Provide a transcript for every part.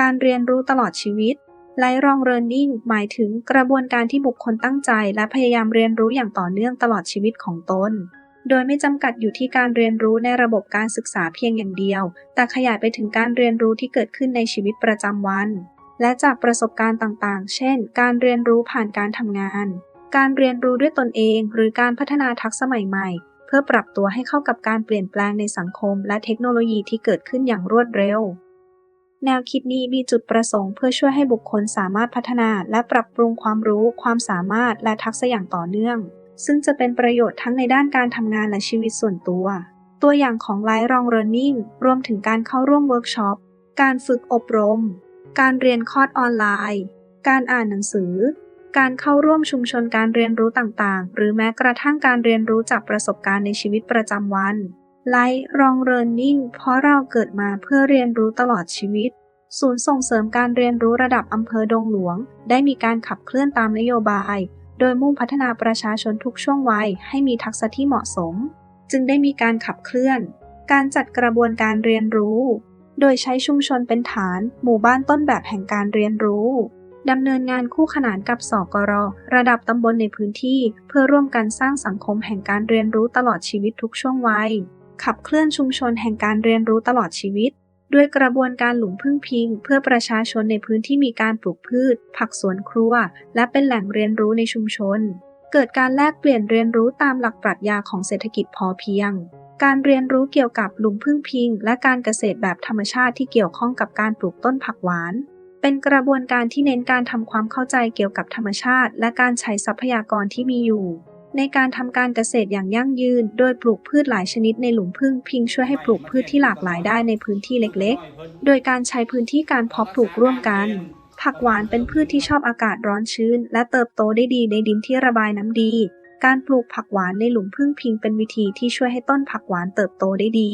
การเรียนรู้ตลอดชีวิต Lifelong Learning หมายถึงกระบวนการที่บุคคลตั้งใจ และพยายามเรียนรู้อย่างต่อเนื่องตลอดชีวิตของตน โดยไม่จำกัดอยู่ที่การเรียนรู้ในระบบการศึกษาเพียงอย่างเดียว แต่ขยายไปถึงการเรียนรู้ที่เกิดขึ้นในชีวิตประจำวัน และจากประสบการณ์ต่างๆ เช่น การเรียนรู้ผ่านการทำงาน การเรียนรู้ด้วยตนเอง หรือการพัฒนาทักษะใหม่ๆ เพื่อปรับตัวให้เข้ากับการเปลี่ยนแปลงในสังคม และเทคโนโลยีที่เกิดขึ้นอย่างรวดเร็ว แนวคิดนี้มีจุดประสงค์เพื่อช่วยให้บุคคลสามารถพัฒนาและปรับปรุงความรู้ ความสามารถและทักษะอย่างต่อเนื่อง ซึ่งจะเป็นประโยชน์ทั้งในด้านการทำงานและชีวิตส่วนตัว ตัวอย่างของ Lifelong Learning รวมถึงการเข้าร่วมเวิร์กช็อป การฝึกอบรม การเรียนคอร์สออนไลน์ การอ่านหนังสือ การเข้าร่วมชุมชนการเรียนรู้ต่างๆ หรือแม้กระทั่งการเรียนรู้จากประสบการณ์ในชีวิตประจำวัน Lifelong Learning เพราะเราเกิดมาเพื่อเรียนรู้ตลอดชีวิต ศูนย์ส่งเสริมการเรียนรู้ระดับอำเภอดงหลวง ได้มีการขับเคลื่อนตามนโยบาย โดยมุ่งพัฒนาประชาชนทุกช่วงวัยให้มีทักษะที่เหมาะสม จึงได้มีการขับเคลื่อน การจัดกระบวนการเรียนรู้ โดยใช้ชุมชนเป็นฐาน หมู่บ้านต้นแบบแห่งการเรียนรู้ดำเนินงานคู่ขนานกับสกร ระดับตำบลในพื้นที่ เพื่อร่วมกันสร้างสังคมแห่งการเรียนรู้ตลอดชีวิตทุกช่วงวัย ขับเคลื่อนชุมชนแห่งการเรียนรู้ตลอดชีวิต ด้วยกระบวนการหลุมพึ่งพิง เพื่อประชาชนในพื้นที่มีการปลูกพืช ผักสวนครัว และเป็นแหล่งเรียนรู้ในชุมชน เกิดการแลกเปลี่ยนเรียนรู้ตามหลักปรัชญาของเศรษฐกิจพอเพียง การเรียนรู้เกี่ยวกับหลุมพึ่งพิง และการเกษตรแบบธรรมชาติที่เกี่ยวข้องกับการปลูกต้นผักหวานเป็นกระบวนการที่เน้นการทำความเข้าใจเกี่ยวกับธรรมชาติ และการใช้ทรัพยากรที่มีอยู่ ในการทำการเกษตรอย่างยั่งยืน โดยปลูกพืชหลายชนิดในหลุมพึ่งพิงช่วยให้ปลูกพืชที่หลากหลายได้ในพื้นที่เล็กๆ โดยการใช้พื้นที่การเพาะปลูกร่วมกัน ผักหวานเป็นพืชที่ชอบอากาศร้อนชื้น และเติบโตได้ดีในดินที่ระบายน้ำดี การปลูกผักหวานในหลุมพึ่งพิงเป็นวิธีที่ช่วยให้ต้นผักหวานเติบโตได้ดี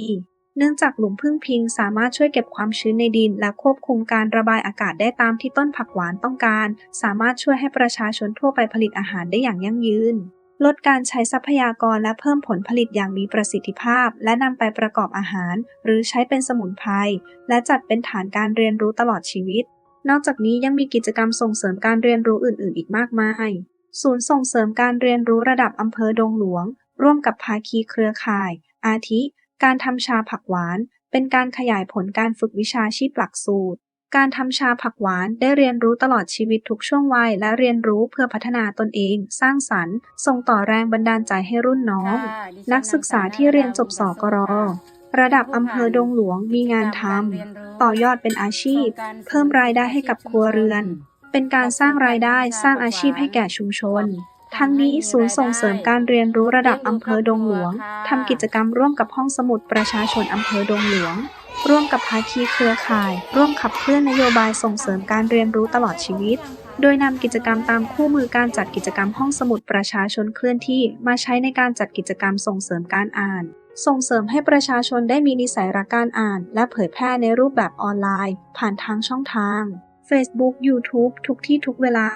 เนื่องจากหลุมพึ่งพิงสามารถช่วยเก็บความชื้นในดิน และควบคุมการระบายอากาศได้ตามที่ต้นผักหวานต้องการ สามารถช่วยให้ประชาชนทั่วไปผลิตอาหารได้อย่างยั่งยืน ลดการใช้ทรัพยากรและเพิ่มผลผลิตอย่างมีประสิทธิภาพ และนำไปประกอบอาหาร หรือใช้เป็นสมุนไพรและจัดเป็นฐานการเรียนรู้ตลอดชีวิต นอกจากนี้ยังมีกิจกรรมส่งเสริมการเรียนรู้อื่น ๆ อีกมากมาย ศูนย์ส่งเสริมการเรียนรู้ระดับอำเภอดงหลวง ร่วมกับภาคีเครือข่าย อาทิ การทำชาผักหวาน เป็นการขยายผลการฝึกวิชาชีพหลักสูตร การทำชาผักหวานได้เรียนรู้ตลอดชีวิตทุกช่วงวัย และเรียนรู้เพื่อพัฒนาตนเอง สร้างสรรค์ ส่งต่อแรงบันดาลใจให้รุ่นน้อง นักศึกษาที่เรียนจบสกรระดับอำเภอดงหลวงมีงานทำต่อยอดเป็นอาชีพ เพิ่มรายได้ให้กับครัวเรือน เป็นการสร้างรายได้สร้างอาชีพให้แก่ชุมชนทั้งนี้ศูนย์ส่งเสริมการเรียนรู้ระดับอำเภอดงหลวง ทำกิจกรรมร่วมกับห้องสมุดประชาชนอำเภอดงหลวง ร่วมกับภาคีเครือข่าย ร่วมขับเคลื่อนนโยบายส่งเสริมการเรียนรู้ตลอดชีวิต โดยนำกิจกรรมตามคู่มือการจัดกิจกรรมห้องสมุดประชาชนเคลื่อนที่มาใช้ในการจัดกิจกรรมส่งเสริมการอ่าน ส่งเสริมให้ประชาชนได้มีนิสัยรักการอ่าน และเผยแพร่ในรูปแบบออนไลน์ ผ่านทางช่องทาง Facebook YouTube ทุกที่ทุกเวลา